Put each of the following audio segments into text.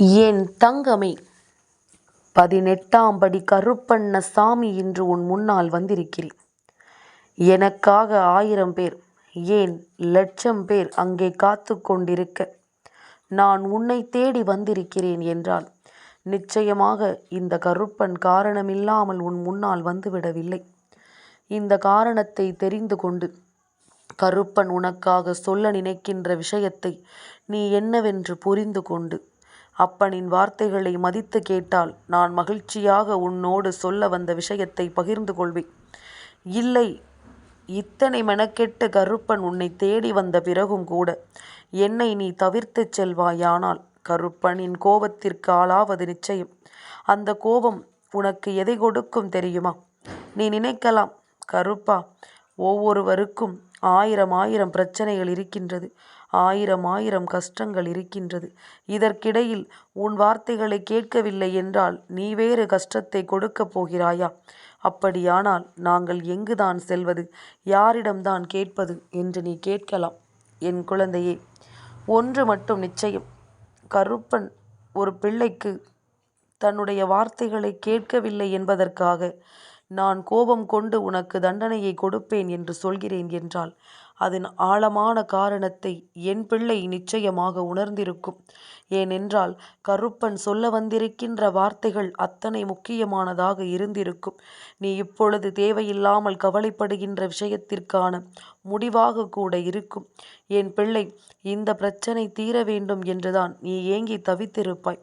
என் தங்கமே பதினெட்டாம் படி கருப்பண்ணசாமி இன்று உன் முன்னால் வந்திருக்கிறேன். எனக்காக ஆயிரம் பேர் ஏன் லட்சம் பேர் அங்கே காத்து கொண்டிருக்க நான் உன்னை தேடி வந்திருக்கிறேன் என்றால் நிச்சயமாக இந்த கருப்பன் காரணமில்லாமல் உன் முன்னால் வந்துவிடவில்லை. இந்த காரணத்தை தெரிந்து கொண்டு கருப்பன் உனக்காக சொல்ல நினைக்கின்ற விஷயத்தை நீ என்னவென்று புரிந்து கொண்டு அப்பனின் வார்த்தைகளை மதித்துக் கேட்டால் நான் மகிழ்ச்சியாக உன்னோடு சொல்ல வந்த விஷயத்தை பகிர்ந்து கொள்வேன். இல்லை இத்தனை மெனக்கெட்டு கருப்பன் உன்னைத் தேடி வந்த பிறகும் கூட என்னை நீ தவிர்த்துச் செல்வாயானால் கருப்பனின் கோபத்திற்கு ஆளாவது நிச்சயம். அந்தக் கோபம் உனக்கு எதை கொடுக்கும் தெரியுமா? நீ நினைக்கலாம் கருப்பா ஒவ்வொருவருக்கும் ஆயிரம் ஆயிரம் பிரச்சனைகள் இருக்கின்றது. ஆயிரம் ஆயிரம் கஷ்டங்கள் இருக்கின்றது. இதற்கிடையில் உன் வார்த்தைகளைக் கேட்கவில்லை என்றால் நீ வேறு கஷ்டத்தை கொடுக்கப் போகிறாயா? அப்படியானால் நாங்கள் எங்குதான் செல்வது? யாரிடம்தான் கேட்பது? என்று நீ கேட்கலாம். என் குழந்தையே ஒன்று மட்டும் நிச்சயம். கருப்பன் ஒரு பிள்ளைக்கு தன்னுடைய வார்த்தைகளைக் கேட்கவில்லை என்பதற்காக நான் கோபம் கொண்டு உனக்கு தண்டனையை கொடுப்பேன் என்று சொல்கிறேன் என்றால் அதன் ஆழமான காரணத்தை என் பிள்ளை நிச்சயமாக உணர்ந்திருக்கும். ஏனென்றால் கருப்பன் சொல்ல வந்திருக்கின்ற வார்த்தைகள் அத்தனை முக்கியமானதாக இருந்திருக்கும். நீ இப்பொழுது தேவையில்லாமல் கவலைப்படுகின்ற விஷயத்திற்கான முடிவாக கூட இருக்கும். என் பிள்ளை இந்த பிரச்சனை தீர வேண்டும் என்றுதான் நீ ஏங்கித் தவித்திருப்பாய்.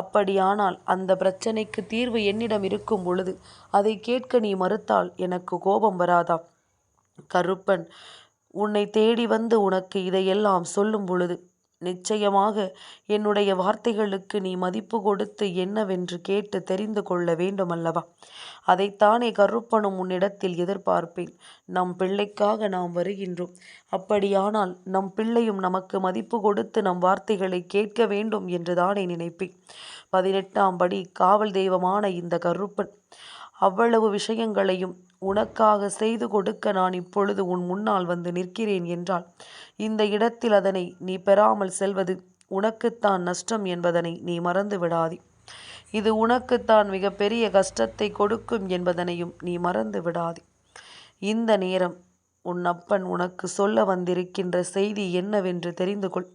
அப்படியானால் அந்த பிரச்சனைக்கு தீர்வு என்னிடம் இருக்கும் பொழுது அதை கேட்க நீ மறுத்தால் எனக்கு கோபம் வராதா? கருப்பன் உன்னை தேடி வந்து உனக்கு இதையெல்லாம் சொல்லும் பொழுது நிச்சயமாக என்னுடைய வார்த்தைகளுக்கு நீ மதிப்பு கொடுத்து என்னவென்று கேட்டு தெரிந்து கொள்ள வேண்டுமல்லவா? அதைத்தானே கருப்பனும் உன்னிடத்தில் எதிர்பார்ப்பேன். நம் பிள்ளைக்காக நாம் வருகின்றோம். அப்படியானால் நம் பிள்ளையும் நமக்கு மதிப்பு கொடுத்து நம் வார்த்தைகளை கேட்க வேண்டும் என்றுதானே நினைப்பேன். பதினெட்டாம் படி காவல் தெய்வமான இந்த கருப்பன் அவ்வளவு விஷயங்களையும் உனக்காக செய்து கொடுக்க நான் இப்பொழுது உன் முன்னால் வந்து நிற்கிறேன் என்றால் இந்த இடத்தில் அதனை நீ பெறாமல் செல்வது உனக்குத்தான் நஷ்டம் என்பதனை நீ மறந்து விடாதே. இது உனக்குத்தான் மிகப்பெரிய கஷ்டத்தை கொடுக்கும் என்பதனையும் நீ மறந்து விடாதே. இந்த நேரம் உன் அப்பன் உனக்கு சொல்ல வந்திருக்கின்ற செய்தி என்னவென்று தெரிந்து கொள்.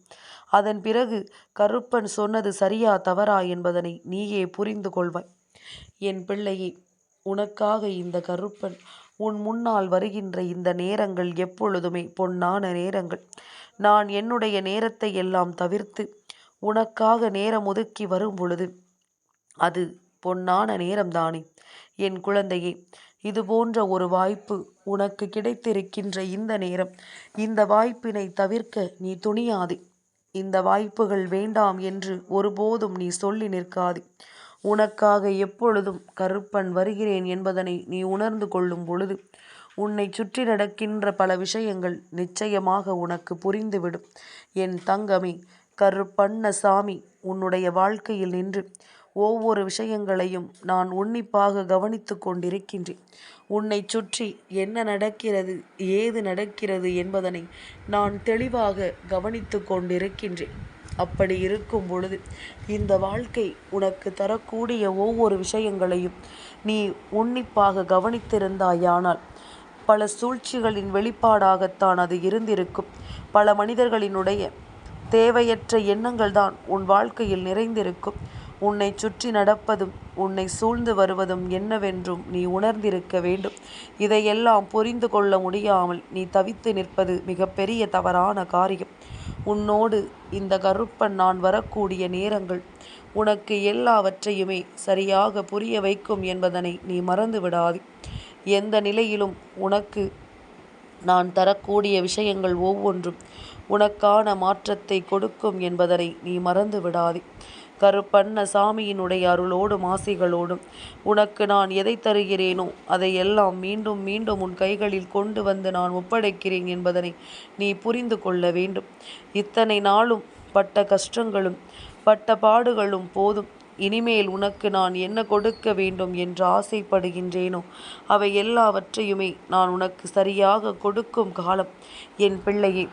அதன் பிறகு கருப்பன் சொன்னது சரியா தவறா என்பதனை நீயே புரிந்து கொள்வாய். என் பிள்ளையே உனக்காக இந்த கருப்பன் உன் முன்னால் வருகின்ற இந்த நேரங்கள் எப்பொழுதுமே பொன்னான நேரங்கள். நான் என்னுடைய நேரத்தை எல்லாம் தவிர்த்து உனக்காக நேரம் ஒதுக்கி வரும் பொழுது அது பொன்னான நேரம்தானே? என் குழந்தையே இதுபோன்ற ஒரு வாய்ப்பு உனக்கு கிடைத்திருக்கின்ற இந்த நேரம் இந்த வாய்ப்பினை தவிர்க்க நீ துணியாதே. இந்த வாய்ப்புகள் வேண்டாம் என்று ஒருபோதும் நீ சொல்லி நிற்காதே. உனக்காக எப்பொழுதும் கருப்பன் வருகிறேன் என்பதனை நீ உணர்ந்து கொள்ளும் பொழுது உன்னைச் சுற்றி நடக்கின்ற பல விஷயங்கள் நிச்சயமாக உனக்கு புரிந்துவிடும். என் தங்கமே கருப்பண்ணசாமி உன்னுடைய வாழ்க்கையில் நின்று ஒவ்வொரு விஷயங்களையும் நான் உன்னிப்பாக கவனித்து கொண்டிருக்கின்றேன். உன்னைச் சுற்றி என்ன நடக்கிறது ஏது நடக்கிறது என்பதனை நான் தெளிவாக கவனித்து கொண்டிருக்கின்றேன். அப்படி இருக்கும் பொழுது இந்த வாழ்க்கை உனக்கு தரக்கூடிய ஒவ்வொரு விஷயங்களையும் நீ உன்னிப்பாக கவனித்திருந்தாயானால் பல சூழ்ச்சிகளின் வெளிப்பாடாகத்தான் அது இருந்திருக்கும். பல மனிதர்களினுடைய தேவையற்ற எண்ணங்கள் தான் உன் வாழ்க்கையில் நிறைந்திருக்கும். உன்னை சுற்றி நடப்பதும் உன்னை சூழ்ந்து வருவதும் என்னவென்றும் நீ உணர்ந்திருக்க வேண்டும். இதையெல்லாம் புரிந்து கொள்ள முடியாமல் நீ தவித்து நிற்பது மிகப்பெரிய தவறான காரியம். உன்னோடு இந்த கருப்பன் நான் வரக்கூடிய நேரங்கள் உனக்கு எல்லாவற்றையுமே சரியாக புரிய வைக்கும் என்பதனை நீ மறந்து விடாது எந்த நிலையிலும் உனக்கு நான் தரக்கூடிய விஷயங்கள் ஒவ்வொன்றும் உனக்கான மாற்றத்தை கொடுக்கும் என்பதனை நீ மறந்து விடாதே. கருப்பண்ண சாமியினுடைய அருளோடும் ஆசைகளோடும் உனக்கு நான் எதை தருகிறேனோ அதையெல்லாம் மீண்டும் மீண்டும் உன் கைகளில் கொண்டு வந்து நான் ஒப்படைக்கிறேன் என்பதனை நீ புரிந்து கொள்ள வேண்டும். இத்தனை நாளும் பட்ட கஷ்டங்களும் பட்ட பாடுகளும் போதும். இனிமேல் உனக்கு நான் என்ன கொடுக்க வேண்டும் என்று ஆசைப்படுகின்றேனோ அவை எல்லாவற்றையுமே நான் உனக்கு சரியாக கொடுக்கும் காலம். என் பிள்ளையே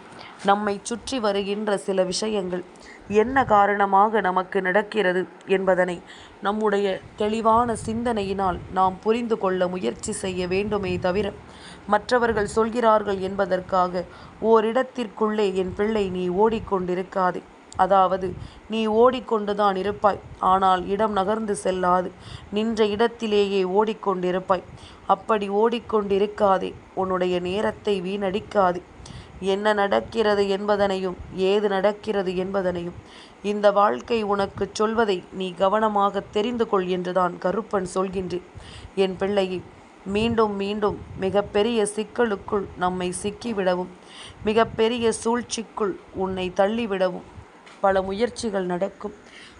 நம்மை சுற்றி வருகின்ற சில விஷயங்கள் என்ன காரணமாக நமக்கு நடக்கிறது என்பதனை நம்முடைய தெளிவான சிந்தனையினால் நாம் புரிந்து கொள்ள முயற்சி செய்ய வேண்டுமே தவிர மற்றவர்கள் சொல்கிறார்கள் என்பதற்காக ஓரிடத்திற்குள்ளே என் பிள்ளை நீ ஓடிக்கொண்டிருக்காதே. அதாவது நீ ஓடிக்கொண்டுதான் இருப்பாய் ஆனால் இடம் நகர்ந்து செல்லாது. நின்ற இடத்திலேயே ஓடிக்கொண்டிருப்பாய். அப்படி ஓடிக்கொண்டிருக்காதே. உன்னுடைய நேரத்தை வீணடிக்காதே. என்ன நடக்கிறது என்பதனையும் ஏது நடக்கிறது என்பதனையும். இந்த வாழ்க்கை உனக்கு சொல்வதை நீ கவனமாக தெரிந்து கொள் என்றுதான் கருப்பன் சொல்கின்றேன் என் பிள்ளையை மீண்டும் மீண்டும் மிகப்பெரிய சிக்கலுக்குள் நம்மை சிக்கிவிடவும் மிகப்பெரிய சூழ்ச்சிக்குள் உன்னை தள்ளிவிடவும் பல முயற்சிகள் நடக்கும்.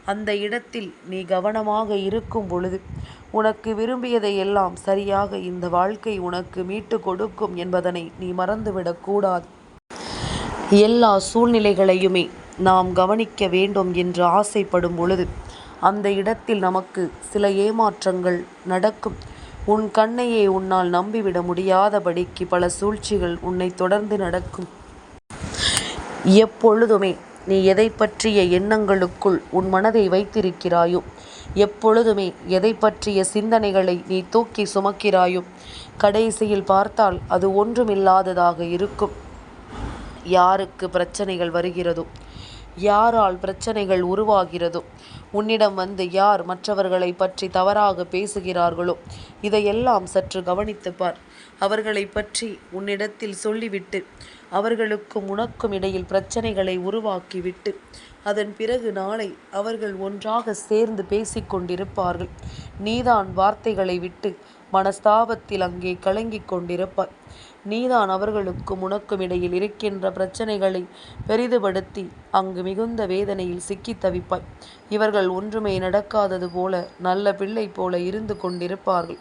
அந்த இடத்தில் நீ கவனமாக இருக்கும் பொழுது உனக்கு விரும்பியதை எல்லாம் சரியாக இந்த வாழ்க்கை உனக்கு மீட்டு கொடுக்கும் என்பதனை நீ மறந்துவிடக்கூடாது எல்லா சூழ்நிலைகளையுமே நாம் கவனிக்க வேண்டும் என்று ஆசைப்படும் பொழுது அந்த இடத்தில் நமக்கு சில ஏமாற்றங்கள் நடக்கும். உன் கண்ணையே உன்னால் நம்பிவிட முடியாதபடிக்கு பல சூழ்ச்சிகள் உன்னை தொடர்ந்து நடக்கும். எப்பொழுதுமே நீ எதை பற்றிய எண்ணங்களுக்குள் உன் மனதை வைத்திருக்கிறாயோ எப்பொழுதுமே எதை பற்றிய சிந்தனைகளை நீ தூக்கி சுமக்கிறாயோ கடைசியில் பார்த்தால் அது ஒன்றுமில்லாததாக இருக்கும். யாருக்கு பிரச்சனைகள் வருகிறதோ? யாரால் பிரச்சனைகள் உருவாகிறதோ? உன்னிடம் வந்து யார் மற்றவர்களை பற்றி தவறாக பேசுகிறார்களோ? இதையெல்லாம் சற்று கவனித்து பார். அவர்களை பற்றி உன்னிடத்தில் சொல்லிவிட்டு அவர்களுக்கும் உனக்கும் இடையில் பிரச்சனைகளை உருவாக்கிவிட்டு அதன் பிறகு நாளை அவர்கள் ஒன்றாக சேர்ந்து பேசிக்கொண்டிருப்பார்கள் நீதான் வார்த்தைகளை விட்டு மனஸ்தாபத்தில் அங்கே கலங்கிக் கொண்டிருப்பாய். நீதான் அவர்களுக்கும் உனக்கும் இடையில் இருக்கின்ற பிரச்சனைகளை பெரிதுபடுத்தி அங்கு மிகுந்த வேதனையில் சிக்கி தவிப்பாய். இவர்கள் ஒன்றுமே நடக்காதது போல நல்ல பிள்ளை போல இருந்து கொண்டிருப்பார்கள்.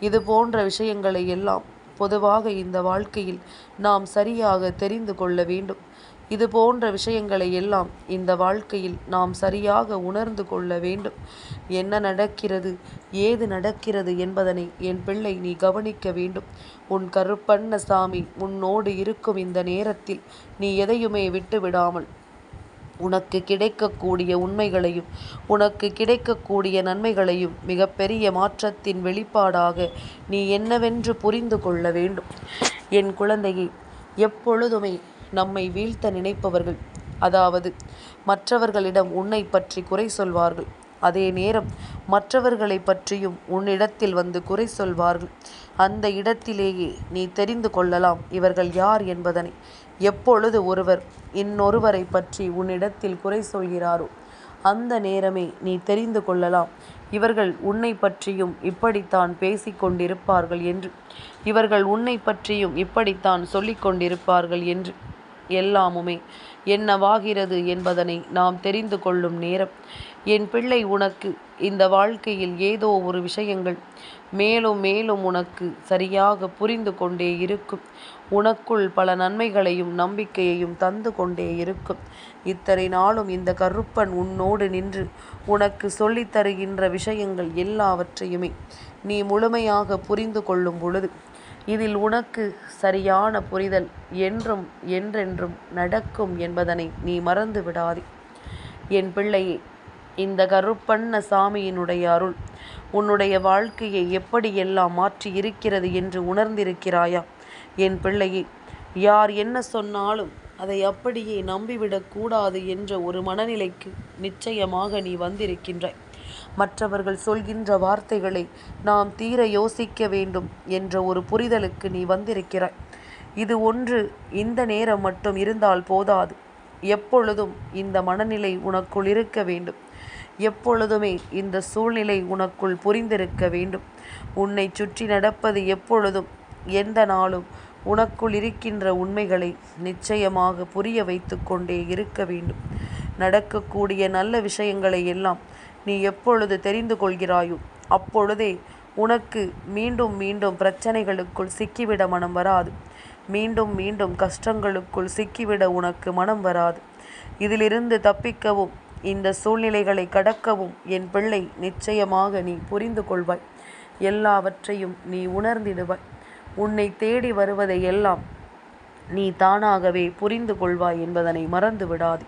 இது போன்ற விஷயங்களை எல்லாம் பொதுவாக இந்த வாழ்க்கையில் நாம் சரியாக தெரிந்து கொள்ள வேண்டும். இது போன்ற விஷயங்களை எல்லாம் இந்த வாழ்க்கையில் நாம் சரியாக உணர்ந்து கொள்ள வேண்டும். என்ன நடக்கிறது ஏது நடக்கிறது என்பதனை என் பிள்ளை நீ கவனிக்க வேண்டும். உன் கருப்பண்ண சாமி உன்னோடு இருக்கும் இந்த நேரத்தில் நீ எதையுமே விட்டு விடாமல் உனக்கு கிடைக்கக்கூடிய உண்மைகளையும் உனக்கு கிடைக்கக்கூடிய நன்மைகளையும் மிகப்பெரிய மாற்றத்தின் வெளிப்பாடாக நீ என்னவென்று புரிந்து கொள்ள வேண்டும். என் குழந்தையை எப்பொழுதுமே நம்மை வீழ்த்த நினைப்பவர்கள். அதாவது மற்றவர்களிடம் உன்னை பற்றி குறை சொல்வார்கள். அதே நேரம் மற்றவர்களை பற்றியும் உன்னிடத்தில் வந்து குறை சொல்வார்கள். அந்த இடத்திலேயே நீ தெரிந்து கொள்ளலாம் இவர்கள் யார் என்பதனை. எப்பொழுது ஒருவர் இன்னொருவரை பற்றி உன்னிடத்தில் குறை சொல்கிறாரோ அந்த நேரமே நீ தெரிந்து கொள்ளலாம். இவர்கள் உன்னை பற்றியும் இப்படித்தான் பேசிக்கொண்டிருப்பார்கள் என்று. இவர்கள் உன்னை பற்றியும் இப்படித்தான் சொல்லிக்கொண்டிருப்பார்கள் என்று. எல்லாமுமே. என்னவாகிறது என்பதனை நாம் தெரிந்து கொள்ளும் நேரம். என் பிள்ளை உனக்கு இந்த வாழ்க்கையில் ஏதோ ஒரு விஷயங்கள் மேலும் மேலும் உனக்கு சரியாக புரிந்து கொண்டே இருக்கும். உனக்குள் பல நன்மைகளையும் நம்பிக்கையையும் தந்து கொண்டே இருக்கும். இத்தனை நாளும் இந்த கருப்பன் உன்னோடு நின்று உனக்கு சொல்லித் தருகின்ற விஷயங்கள் எல்லாவற்றையுமே நீ முழுமையாக புரிந்து கொள்ளும் பொழுது இதில் உனக்கு சரியான புரிதல் என்றும் என்றென்றும் நடக்கும் என்பதனை நீ மறந்து விடாதே. என் பிள்ளையே இந்த கருப்பண்ண சாமியினுடைய அருள் உன்னுடைய வாழ்க்கையை எப்படியெல்லாம் மாற்றி இருக்கிறது என்று உணர்ந்திருக்கிறாயா? என் பிள்ளையே யார் என்ன சொன்னாலும் அதை அப்படியே நம்பிவிடக்கூடாது என்ற ஒரு மனநிலைக்கு நிச்சயமாக நீ வந்திருக்கின்றாய். மற்றவர்கள் சொல்கின்ற வார்த்தைகளை நாம் தீர யோசிக்க வேண்டும் என்ற ஒரு புரிதலுக்கு நீ வந்திருக்கிறாய். இது ஒன்று இந்த நேரம் மட்டும் இருந்தால் போதாது. எப்பொழுதும் இந்த மனநிலை உனக்குள் இருக்க வேண்டும். எப்பொழுதுமே இந்த சூழ்நிலை உனக்குள் புரிந்திருக்க வேண்டும். உன்னை சுற்றி நடப்பது எப்பொழுதும் எந்த நாளும் உனக்குள் இருக்கின்ற உண்மைகளை நிச்சயமாக புரிய வைத்து கொண்டே இருக்க வேண்டும். நடக்கக்கூடிய நல்ல விஷயங்களை எல்லாம் நீ எப்பொழுது தெரிந்து கொள்கிறாயோ அப்பொழுதே உனக்கு மீண்டும் மீண்டும் பிரச்சனைகளுக்குள் சிக்கிவிட மனம் வராது. மீண்டும் மீண்டும் கஷ்டங்களுக்குள் சிக்கிவிட உனக்கு மனம் வராது. இதிலிருந்து தப்பிக்கவும் இந்த சூழ்நிலைகளை கடக்கவும் என் பிள்ளை நிச்சயமாக நீ புரிந்து கொள்வாய். எல்லாவற்றையும் நீ உணர்ந்திடுவாய். உன்னை தேடி வருவதை எல்லாம் நீ தானாகவே புரிந்து கொள்வாய் என்பதனை மறந்து விடாது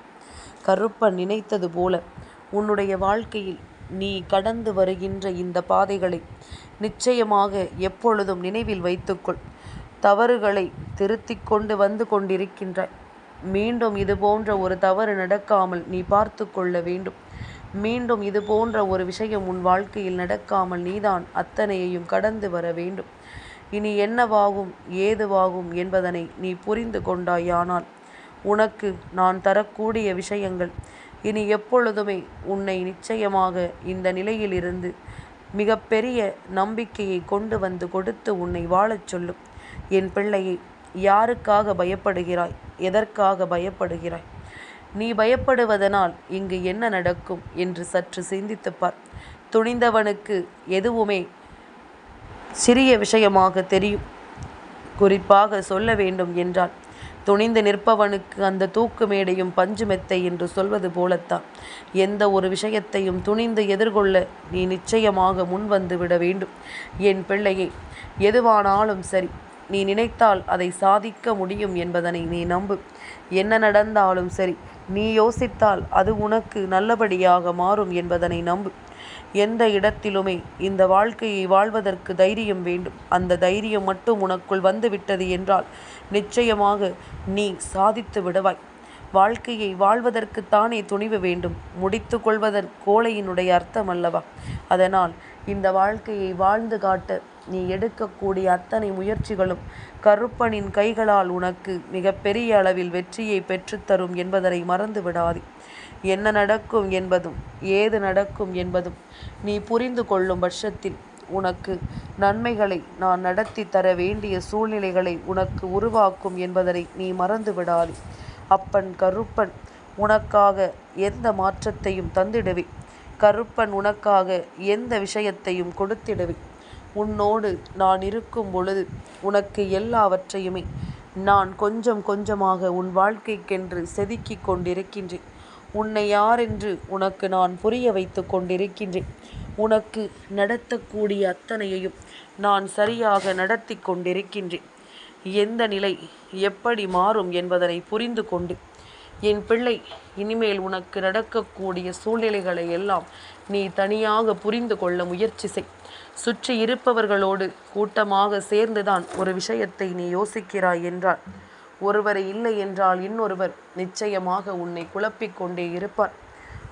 கருப்பன் நினைத்தது போல உன்னுடைய வாழ்க்கையில் நீ கடந்து வருகின்ற இந்த பாதைகளை நிச்சயமாக எப்பொழுதும் நினைவில் வைத்துக்கொள். தவறுகளை திருத்திக் கொண்டு வந்து கொண்டிருக்கின்றாய். மீண்டும் இது போன்ற ஒரு தவறு நடக்காமல் நீ பார்த்து கொள்ள வேண்டும். மீண்டும் இது போன்ற ஒரு விஷயம் உன் வாழ்க்கையில் நடக்காமல் நீதான் அத்தனையையும் கடந்து வர வேண்டும். இனி என்னவாகும் ஏதுவாகும் என்பதனை நீ புரிந்து கொண்டாயானால் உனக்கு நான் தரக்கூடிய விஷயங்கள் இனி எப்பொழுதுமே உன்னை நிச்சயமாக இந்த நிலையிலிருந்து மிகப்பெரிய நம்பிக்கையை கொண்டு வந்து கொடுத்து உன்னை வாழச் சொல்லும். என் பிள்ளையை யாருக்காக பயப்படுகிறாய்? எதற்காக பயப்படுகிறாய்? நீ பயப்படுவதனால் இங்கு என்ன நடக்கும் என்று சற்று சிந்தித்துப்பார் துணிந்தவனுக்கு எதுவுமே சிறிய விஷயமாக தெரியும். குறிப்பாக சொல்ல வேண்டும் என்றால் துணிந்து நிற்பவனுக்கு அந்த தூக்கு மேடையும் பஞ்சு மெத்தை என்று சொல்வது போலத்தான். எந்த ஒரு விஷயத்தையும் துணிந்து எதிர்கொள்ள நீ நிச்சயமாக முன்வந்து விட வேண்டும். என் பிள்ளையை எதுவானாலும் சரி நீ நினைத்தால் அதை சாதிக்க முடியும் என்பதனை நீ நம்பு. என்ன நடந்தாலும் சரி நீ யோசித்தால் அது உனக்கு நல்லபடியாக மாறும் என்பதனை நம்பு. எந்த இடத்திலுமே இந்த வாழ்க்கையை வாழ்வதற்கு தைரியம் வேண்டும். அந்த தைரியம் மட்டும் உனக்குள் வந்துவிட்டது என்றால் நிச்சயமாக நீ சாதித்து விடுவாய். வாழ்க்கையை வாழ்வதற்குத்தானே துணிவு வேண்டும். முடித்து கொள்வதன் கோழையினுடைய அர்த்தம் அல்லவா அதனால் இந்த வாழ்க்கையை வாழ்ந்து காட்ட. நீ எடுக்கக்கூடிய அத்தனை முயற்சிகளும் கருப்பனின் கைகளால் உனக்கு மிகப்பெரிய அளவில் வெற்றியை பெற்றுத்தரும் என்பதனை மறந்து விடாதே. என்ன நடக்கும் என்பதும் ஏது நடக்கும் என்பதும் நீ புரிந்து கொள்ளும் பட்சத்தில் உனக்கு நன்மைகளை நான் நடத்தி தர வேண்டிய சூழ்நிலைகளை உனக்கு உருவாக்கும் என்பதனை நீ மறந்து விடாதே அப்பன் கருப்பன் உனக்காக எந்த மாற்றத்தையும் தந்திடுவே. கருப்பன் உனக்காக எந்த விஷயத்தையும் கொடுத்திடுவே. உன்னோடு நான் இருக்கும் பொழுது உனக்கு எல்லாவற்றையுமே நான் கொஞ்சம் கொஞ்சமாக உன் வாழ்க்கைக்கென்று செதுக்கி கொண்டிருக்கின்றேன். உன்னை யாரென்று உனக்கு நான் புரிய வைத்து கொண்டிருக்கின்றேன். உனக்கு நடத்தக்கூடிய அத்தனையையும் நான் சரியாக நடத்தி கொண்டிருக்கின்றேன். எந்த நிலை எப்படி மாறும் என்பதனை புரிந்து கொண்டு என் பிள்ளை இனிமேல் உனக்கு நடக்கக்கூடிய சூழ்நிலைகளை எல்லாம் நீ தனியாக புரிந்து கொள்ள முயற்சி செய். சுற்றி இருப்பவர்களோடு கூட்டமாக சேர்ந்துதான் ஒரு விஷயத்தை நீ யோசிக்கிறாய் என்றால் ஒருவரை இல்லை என்றால் இன்னொருவர் நிச்சயமாக உன்னை குழப்பிக்கொண்டே இருப்பார்.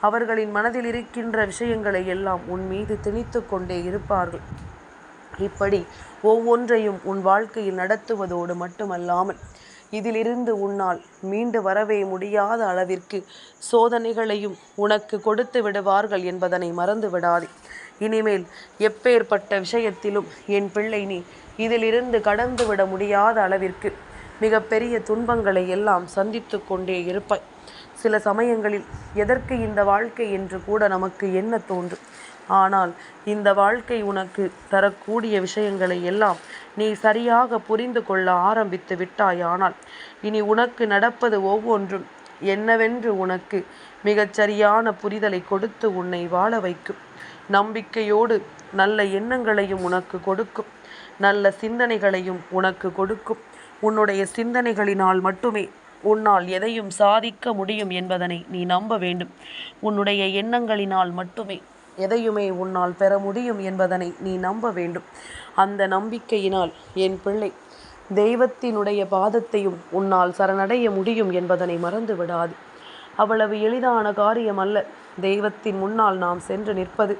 அவர்களின் மனதில் இருக்கின்ற விஷயங்களை எல்லாம் உன் மீது திணித்து கொண்டே இருப்பார்கள். இப்படி ஒவ்வொன்றையும் உன் வாழ்க்கையில் நடத்துவதோடு மட்டுமல்லாமல் இதிலிருந்து உன்னால் மீண்டு வரவே முடியாத அளவிற்கு சோதனைகளையும் உனக்கு கொடுத்து விடுவார்கள் என்பதனை மறந்து விடாதே. இனிமேல் எப்பேற்பட்ட விஷயத்திலும் என் பிள்ளை நீ இதிலிருந்து கடந்து விட முடியாத அளவிற்கு மிகப்பெரிய துன்பங்களை எல்லாம் சந்தித்து கொண்டே இருப்பாய். சில சமயங்களில் எதற்கு இந்த வாழ்க்கை என்று கூட நமக்கு என்ன தோன்றும்? ஆனால் இந்த வாழ்க்கை உனக்கு தரக்கூடிய விஷயங்களை எல்லாம் நீ சரியாக புரிந்து கொள்ள ஆரம்பித்து விட்டாயானால் இனி உனக்கு நடப்பது ஒவ்வொன்றும் என்னவென்று உனக்கு மிகச்சரியான புரிதலை கொடுத்து உன்னை வாழ வைக்கும். நம்பிக்கையோடு நல்ல எண்ணங்களையும் உனக்கு கொடுக்கும். நல்ல சிந்தனைகளையும் உனக்கு கொடுக்கும். உன்னுடைய சிந்தனைகளினால் மட்டுமே உன்னால் எதையும் சாதிக்க முடியும் என்பதனை நீ நம்ப வேண்டும். உன்னுடைய எண்ணங்களினால் மட்டுமே எதையுமே உன்னால் பெற முடியும் என்பதனை நீ நம்ப வேண்டும். அந்த நம்பிக்கையினால் என் பிள்ளை தெய்வத்தினுடைய பாதத்தையும் உன்னால் சரணடைய முடியும் என்பதனை மறந்து விடாது. அவ்வளவு எளிதான காரியம் அல்ல தெய்வத்தின் முன்னால் நாம் சென்று நிற்பது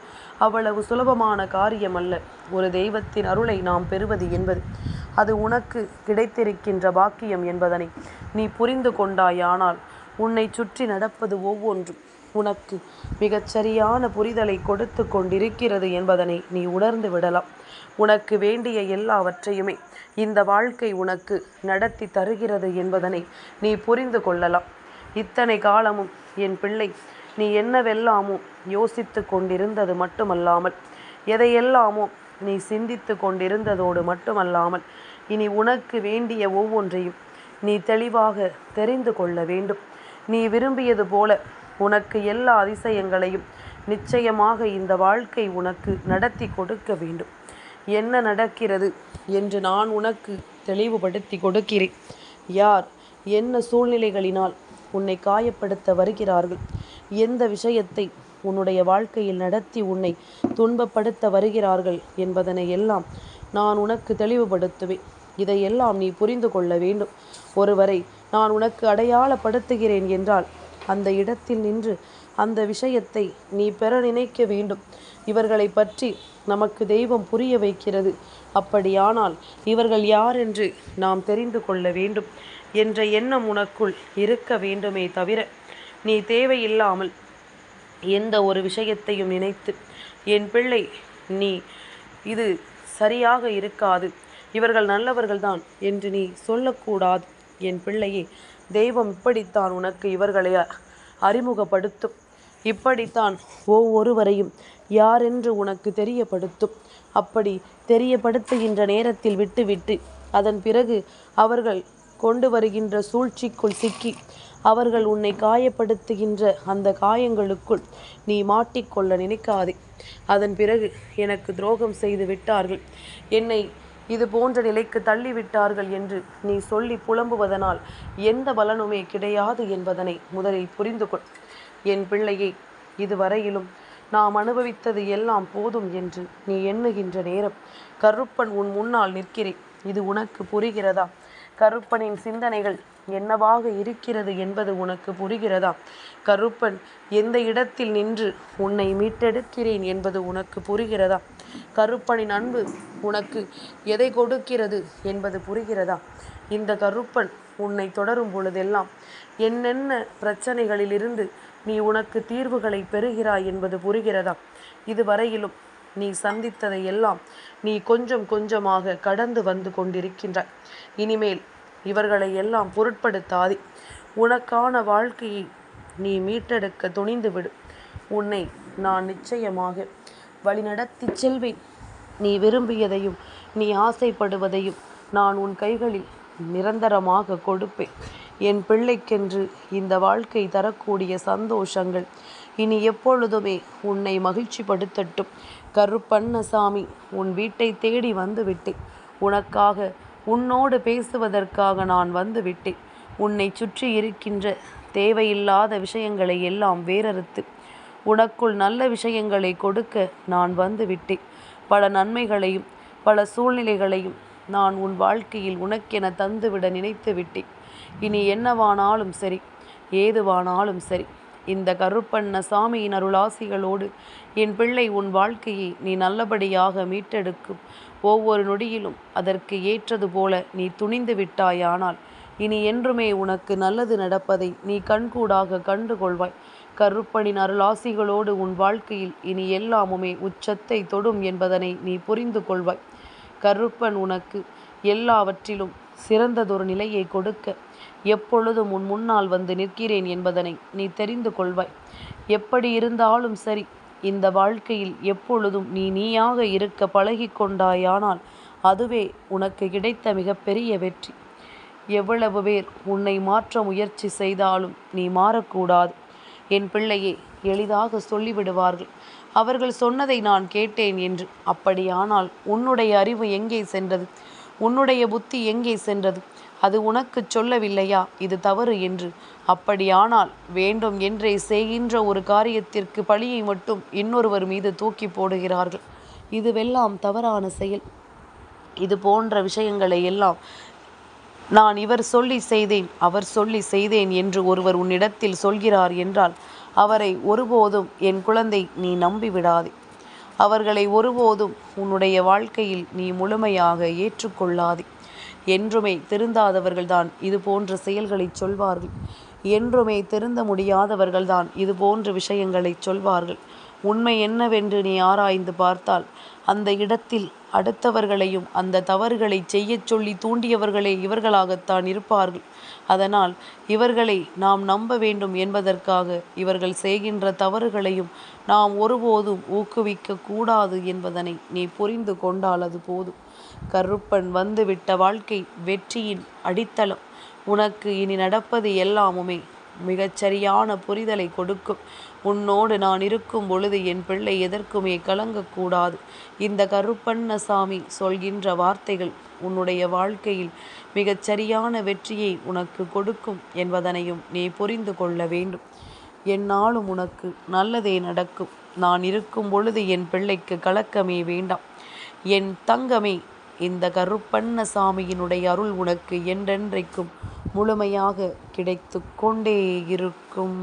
அவ்வளவு சுலபமான காரியம் அல்ல ஒரு தெய்வத்தின் அருளை நாம் பெறுவது என்பது அது உனக்கு கிடைத்திருக்கின்ற பாக்கியம் என்பதனை நீ புரிந்து கொண்டாயானால் உன்னை சுற்றி நடப்பது ஒவ்வொன்றும் உனக்கு மிகச்சரியான புரிதலை கொடுத்து கொண்டிருக்கிறது என்பதனை நீ உணர்ந்து விடலாம். உனக்கு வேண்டிய எல்லாவற்றையுமே இந்த வாழ்க்கை உனக்கு நடத்தி தருகிறது என்பதனை நீ புரிந்து கொள்ளலாம். இத்தனை காலமும் என் பிள்ளை நீ என்னவெல்லாமோ யோசித்து கொண்டிருந்தது மட்டுமல்லாமல் எதையெல்லாமோ நீ சிந்தித்து கொண்டிருந்ததோடு மட்டுமல்லாமல் இனி உனக்கு வேண்டிய ஒவ்வொன்றையும் நீ தெளிவாக தெரிந்து கொள்ள வேண்டும். நீ விரும்பியது போல உனக்கு எல்லா அதிசயங்களையும் நிச்சயமாக இந்த வாழ்க்கை உனக்கு நடத்தி கொடுக்க வேண்டும். என்ன நடக்கிறது என்று நான் உனக்கு தெளிவுபடுத்தி கொடுக்கிறேன். யார் என்ன சூழ்நிலைகளினால் உன்னை காயப்படுத்த வருகிறார்கள்? எந்த விஷயத்தை உன்னுடைய வாழ்க்கையில் நடத்தி உன்னை துன்பப்படுத்த வருகிறார்கள் என்பதனை எல்லாம் நான் உனக்கு தெளிவுபடுத்துவேன். இதையெல்லாம் நீ புரிந்து கொள்ள வேண்டும். ஒருவரை நான் உனக்கு அடையாளப்படுத்துகிறேன் என்றால் அந்த இடத்தில் நின்று அந்த விஷயத்தை நீ பெற நினைக்க வேண்டும். இவர்களை பற்றி நமக்கு தெய்வம் புரிய வைக்கிறது. அப்படியானால் இவர்கள் யார் என்று நாம் தெரிந்து கொள்ள வேண்டும். என்ற எண்ணம் உனக்குள் இருக்க வேண்டுமே தவிர நீ தேவையில்லாமல் எந்த ஒரு விஷயத்தையும் நினைத்து என் பிள்ளை நீ இது சரியாக இருக்காது. இவர்கள் நல்லவர்கள்தான் என்று நீ சொல்லக்கூடாது. என் பிள்ளையே தெய்வம் இப்படித்தான் உனக்கு இவர்களை அறிமுகப்படுத்தும். இப்படித்தான் ஒவ்வொருவரையும் யாரென்று உனக்கு தெரியப்படுத்தும். அப்படி தெரியப்படுத்துகின்ற நேரத்தில் விட்டுவிட்டு அதன் பிறகு அவர்கள் கொண்டு வருகின்ற சூழ்ச்சிக்குள் சிக்கி அவர்கள் உன்னை காயப்படுத்துகின்ற அந்த காயங்களுக்குள் நீ மாட்டிக்கொள்ள நினைக்காதே. அதன் பிறகு எனக்கு துரோகம் செய்து விட்டார்கள். என்னை இது போன்ற நிலைக்கு தள்ளிவிட்டார்கள் என்று நீ சொல்லி புலம்புவதனால் எந்த பலனுமே கிடையாது என்பதனை முதலில் புரிந்து கொள் என் பிள்ளையை இதுவரையிலும் நாம் அனுபவித்தது எல்லாம் போதும் என்று நீ எண்ணுகின்ற நேரம். கருப்பன் உன் முன்னால் நிற்கிறேன். இது உனக்கு புரிகிறதா? கருப்பனின் சிந்தனைகள் என்னவாக இருக்கிறது என்பது உனக்கு புரிகிறதா? கருப்பன் எந்த இடத்தில் நின்று உன்னை மீட்டெடுக்கிறேன் என்பது உனக்கு புரிகிறதா? கருப்பனின் அன்பு உனக்கு எதை கொடுக்கிறது என்பது புரிகிறதா? இந்த கருப்பன் உன்னை தொடரும் பொழுதெல்லாம் என்னென்ன பிரச்சனைகளிலிருந்து நீ உனக்கு தீர்வுகளை பெறுகிறாய் என்பது புரிகிறதா? இதுவரையிலும் நீ சந்தித்ததை எல்லாம் நீ கொஞ்சம் கொஞ்சமாக கடந்து வந்து கொண்டிருக்கின்றாய். இனிமேல் இவர்களை எல்லாம் பொருட்படுத்தாதே. உனக்கான வாழ்க்கையை நீ மீட்டெடுக்க துணிந்து விடு உன்னை நான் நிச்சயமாக வழிநடத்தி செல்வேன். நீ விரும்பியதையும் நீ ஆசைப்படுவதையும் நான் உன் கைகளில் நிரந்தரமாக கொடுப்பேன். என் பிள்ளைக்கென்று இந்த வாழ்க்கை தரக்கூடிய சந்தோஷங்கள் இனி எப்பொழுதுமே உன்னை மகிழ்ச்சிப்படுத்தட்டும். கருப்பண்ணசாமி உன் வீட்டை தேடி வந்து விட்டேன் உனக்காக உன்னோடு பேசுவதற்காக நான் வந்து விட்டேன் உன்னை சுற்றி இருக்கின்ற தேவையில்லாத விஷயங்களை எல்லாம் வேறறுத்து உனக்குள் நல்ல விஷயங்களை கொடுக்க நான் வந்து விட்டேன் பல நன்மைகளையும் பல சூழ்நிலைகளையும் நான் உன் வாழ்க்கையில் உனக்கென தந்துவிட நினைத்து விட்டேன் இனி என்னவானாலும் சரி ஏதுவானாலும் சரி இந்த கருப்பண்ண சாமியின் அருளாசிகளோடு என் பிள்ளை உன் வாழ்க்கையை நீ நல்லபடியாக மீட்டெடுக்கும். ஒவ்வொரு நொடியிலும் அதற்கு ஏற்றது போல நீ துணிந்து விட்டாயானால் இனி என்றுமே உனக்கு நல்லது நடப்பதை நீ கண்கூடாக கண்டுகொள்வாய். கருப்பனின் அருளாசிகளோடு உன் வாழ்க்கையில் இனி எல்லாமுமே உச்சத்தை தொடும் என்பதனை நீ புரிந்து கொள்வாய் கருப்பன் உனக்கு எல்லாவற்றிலும் சிறந்ததொரு நிலையை கொடுக்க எப்பொழுதும் உன் முன்னால் வந்து நிற்கிறேன் என்பதனை நீ தெரிந்து கொள்வாய். எப்படி இருந்தாலும் சரி இந்த வாழ்க்கையில் எப்பொழுதும் நீ நீயாக இருக்க பழகி கொண்டாயானால் அதுவே உனக்கு கிடைத்த மிகப்பெரிய வெற்றி. எவ்வளவு பேர் உன்னை மாற்ற முயற்சி செய்தாலும் நீ மாறக்கூடாது. என் பிள்ளையே எளிதாக சொல்லிவிடுவார்கள். அவர்கள் சொன்னதை நான் கேட்டேன் என்று. அப்படியானால் உன்னுடைய அறிவு எங்கே சென்றது? உன்னுடைய புத்தி எங்கே சென்றது? அது உனக்கு சொல்லவில்லையா? இது தவறு என்று. அப்படியானால் வேண்டும் என்றே செய்கின்ற ஒரு காரியத்திற்கு பழியை மட்டும் இன்னொருவர் மீது தூக்கி போடுகிறார்கள். இதுவெல்லாம் தவறான செயல். இது போன்ற விஷயங்களை எல்லாம் நான் இவர் சொல்லி செய்தேன் அவர் சொல்லி செய்தேன் என்று ஒருவர் உன்னிடத்தில் சொல்கிறார் என்றால் அவரை ஒருபோதும் என் குழந்தை நீ நம்பிவிடாதே. அவர்களை ஒருபோதும் உன்னுடைய வாழ்க்கையில் நீ முழுமையாக ஏற்றுக்கொள்ளாதே. என்றுமே திருந்தாதவர்கள்தான் இது போன்ற செயல்களை சொல்வார்கள். என்றுமே திருந்த முடியாதவர்கள்தான் இது போன்ற விஷயங்களை சொல்வார்கள். உண்மை என்னவென்று நீ ஆராய்ந்து பார்த்தால் அந்த இடத்தில் அடுத்தவர்களையும் அந்த தவறுகளை செய்யச் சொல்லி தூண்டியவர்களே இவர்களாகத்தான் இருப்பார்கள். அதனால் இவர்களை நாம் நம்ப வேண்டும் என்பதற்காக இவர்கள் செய்கின்ற தவறுகளையும் நாம் ஒருபோதும் ஊக்குவிக்க கூடாது என்பதனை நீ புரிந்து கொண்டால் அது போதும். கருப்பன் வந்துவிட்ட வாழ்க்கை வெற்றியின் அடித்தளம். உனக்கு இனி நடப்பது எல்லாமுமே மிகச்சரியான புரிதலை கொடுக்கும். உன்னோடு நான் இருக்கும் பொழுது என் பிள்ளை எதற்குமே கலங்கக்கூடாது. இந்த கருப்பண்ணசாமி சொல்கின்ற வார்த்தைகள் உன்னுடைய வாழ்க்கையில் மிகச்சரியான வெற்றியை உனக்கு கொடுக்கும் என்பதனையும் நீ புரிந்து கொள்ள வேண்டும். என்னாலும் உனக்கு நல்லதே நடக்கும். நான் இருக்கும் பொழுது என் பிள்ளைக்கு கலக்கமே வேண்டாம். என் தங்கமே இந்த கருப்பண்ண சாமியினுடைய அருள் உனக்கு என்றென்றைக்கும் முழுமையாக கிடைத்து கொண்டே இருக்கும்.